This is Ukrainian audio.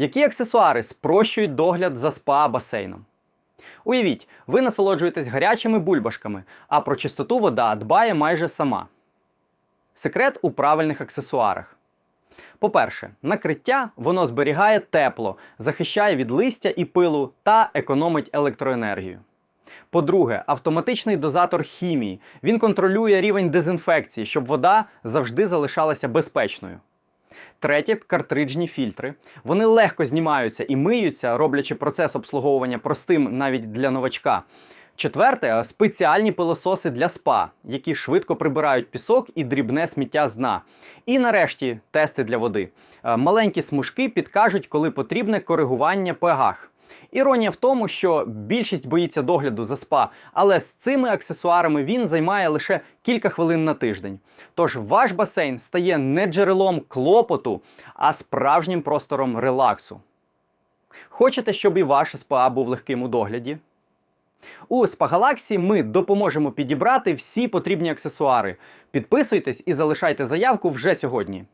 Які аксесуари спрощують догляд за спа басейном? Уявіть, ви насолоджуєтесь гарячими бульбашками, а про чистоту вода дбає майже сама. Секрет у правильних аксесуарах. По-перше, накриття воно зберігає тепло, захищає від листя і пилу та економить електроенергію. По-друге, автоматичний дозатор хімії. Він контролює рівень дезінфекції, щоб вода завжди залишалася безпечною. Третє картриджні фільтри. Вони легко знімаються і миються, роблячи процес обслуговування простим навіть для новачка. Четверте спеціальні пилососи для спа, які швидко прибирають пісок і дрібне сміття з дна. І нарешті тести для води. Е, Маленькі смужки підкажуть, коли потрібне коригування pH. Іронія в тому, що більшість боїться догляду за спа, але з цими аксесуарами він займає лише кілька хвилин на тиждень. Тож ваш басейн стає не джерелом клопоту, а справжнім простором релаксу. Хочете, щоб і ваше спа був легким у догляді? У Спагалаксі ми допоможемо підібрати всі потрібні аксесуари. Підписуйтесь і залишайте заявку вже сьогодні.